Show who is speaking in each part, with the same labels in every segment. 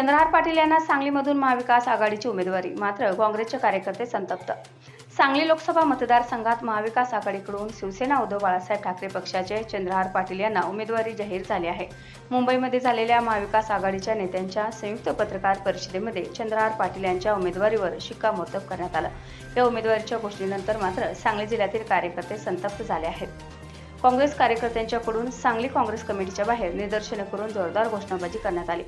Speaker 1: चंद्रहार पाटील यांना सांगलीमधून महाविकास आघाडीची उमेदवारी मात्र काँग्रेसचे कार्यकर्ते संतप्त. सांगली लोकसभा मतदारसंघात महाविकास आघाडीकडून शिवसेना उद्धव बाळासाहेब ठाकरे पक्षाचे चंद्रहार पाटील यांना उमेदवारी जाहीर झाली आहे. मुंबईमध्ये झालेल्या महाविकास आघाडीच्या नेत्यांच्या संयुक्त पत्रकार परिषदेमध्ये चंद्रहार पाटील यांच्या उमेदवारीवर शिक्कामोर्तब करण्यात आलं. या उमेदवारीच्या घोषणेनंतर मात्र सांगली जिल्ह्यातील कार्यकर्ते संतप्त झाले आहेत. काँग्रेस कार्यकर्त्यांच्याकडून सांगली काँग्रेस कमिटीच्या बाहेर निदर्शनं करून जोरदार घोषणाबाजी करण्यात आली.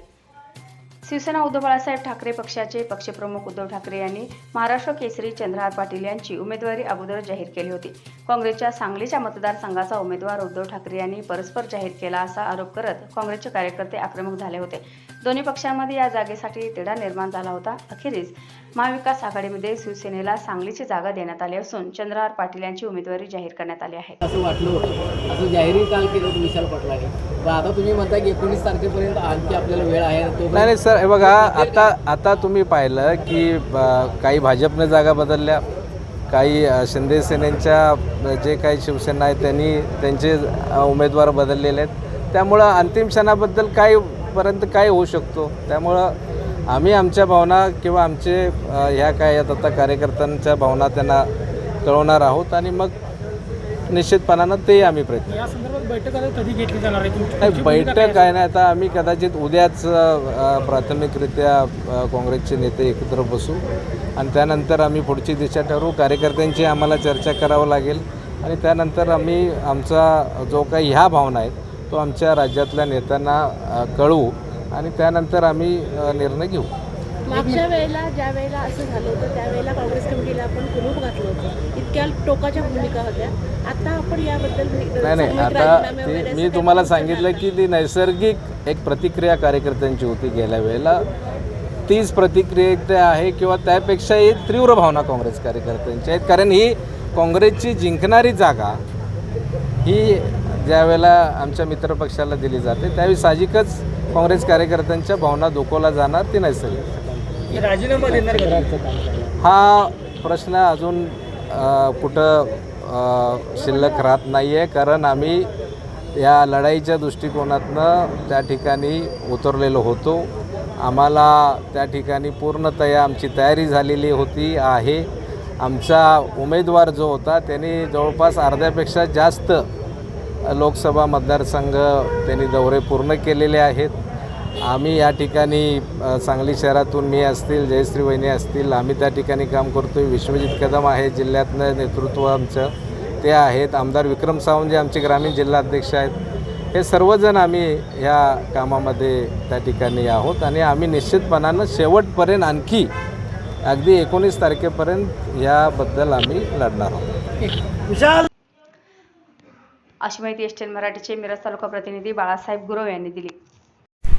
Speaker 1: शिवसेना उद्धव बाळासाहेब ठाकरे पक्षाचे पक्षप्रमुख उद्धव ठाकरे यांनी महाराष्ट्र केसरी चंद्रहार पाटील यांची उमेदवारी अगोदर जाहीर केली होती. काँग्रेसच्या सांगलीच्या मतदारसंघाचा उमेदवार उद्धव ठाकरे यांनी परस्पर जाहीर केला असा आरोप करत काँग्रेसचे कार्यकर्ते आक्रमक झाले होते. दोन्ही पक्षांमध्ये या जागेसाठी तिढा निर्माण झाला होता. अखेरीस महाविकास आघाडीमध्ये शिवसेनेला सांगलीची जागा देण्यात आली असून चंद्रहार पाटील यांची उमेदवारी जाहीर करण्यात आली आहे.
Speaker 2: असं वाटलं होतं. असं जाहीरही काल केलं विशाल पाटलाने आता तुम्ही म्हणता की एकोणीस तारखेपर्यंत आणखी आपल्याला वेळ आहे. तो
Speaker 3: नाही नाही सर हे बघा आता आता तुम्ही पाहिलं की ब- काही भाजपने जागा बदलल्या काही अ, शिंदे सेनेच्या जे काही शिवसेना आहे त्यांनी त्यांचे उमेदवार बदललेले आहेत. त्यामुळं अंतिम क्षणाबद्दल काय पर्यंत काय होऊ शकतो. त्यामुळं आम्ही आमच्या भावना किंवा आमचे ह्या काय आहेत आता कार्यकर्त्यांच्या भावना त्यांना कळवणार आहोत आणि मग निश्चितपणानं ते आम्ही प्रयत्न
Speaker 4: या संदर्भात बैठक आता कधी घेतली जाणार आहे?
Speaker 3: नाही
Speaker 4: तुमची
Speaker 3: बैठक आहे? ना आता आम्ही कदाचित उद्याच अ, प्राथमिकरित्या अ, काँग्रेसचे नेते एकत्र बसू. आणि त्यानंतर आम्ही पुढची दिशा ठरवू. कार्यकर्त्यांची आम्हाला चर्चा करावं लागेल. आणि त्यानंतर आम्ही आमचा जो काही ह्या भावना आहेत तो आमच्या राज्यातल्या नेत्यांना अ, कळवू. आणि त्यानंतर आम्ही अ, निर्णय घेऊ.
Speaker 5: मागच्या वेळेला ज्या वेळेला असं झालं होतं त्यावेळेला काँग्रेस कमिटीला आपण कुलूप घातलं होतं. इतक्या टोकाच्या भूमिका होत्या. आता आपण याबद्दल
Speaker 3: नाही नाही आता ती मी तुम्हाला सांगितलं की ती नैसर्गिक एक प्रतिक्रिया कार्यकर्त्यांची होती गेल्या वेळेला. तीच प्रतिक्रिया आहे किंवा त्यापेक्षाही तीव्र भावना काँग्रेस कार्यकर्त्यांच्या आहेत. कारण ही काँग्रेसची जिंकणारी जागा ही ज्या वेळेला आमच्या मित्रपक्षाला दिली जाते त्यावेळी साहजिकच काँग्रेस कार्यकर्त्यांच्या भावना दुखवला जाणार ती नैसर्गिक.
Speaker 4: राजीनामा देणार
Speaker 3: हा प्रश्न अजून कुठं शिल्लक राहत नाही आहे कारण आम्ही या लढाईच्या दृष्टिकोनातनं त्या ठिकाणी उतरलेलो होतो. आम्हाला त्या ठिकाणी पूर्णतया आमची तयारी झालेली होती आहे. आमचा उमेदवार जो होता त्यांनी जवळपास अर्ध्यापेक्षा जास्त लोकसभा मतदारसंघ त्यांनी दौरे पूर्ण केलेले आहेत. आम्ही या ठिकाणी सांगली शहरातून मी असतील जयश्री वहिनी असतील आम्ही त्या ठिकाणी काम करतो आहे विश्वजित कदम आहे जिल्ह्यातनं नेतृत्व आमचं. ते आहेत. आमदार विक्रम सावंत जे आमचे ग्रामीण जिल्हाध्यक्ष आहेत. हे सर्वजण आम्ही ह्या कामामध्ये त्या ठिकाणी आहोत आणि आम्ही निश्चितपणानं शेवटपर्यंत आणखी अगदी एकोणीस तारखेपर्यंत याबद्दल आम्ही लढणार आहोत.
Speaker 1: अशी माहिती एस मराठीचे मिरज तालुका प्रतिनिधी बाळासाहेब गुरव यांनी दिली.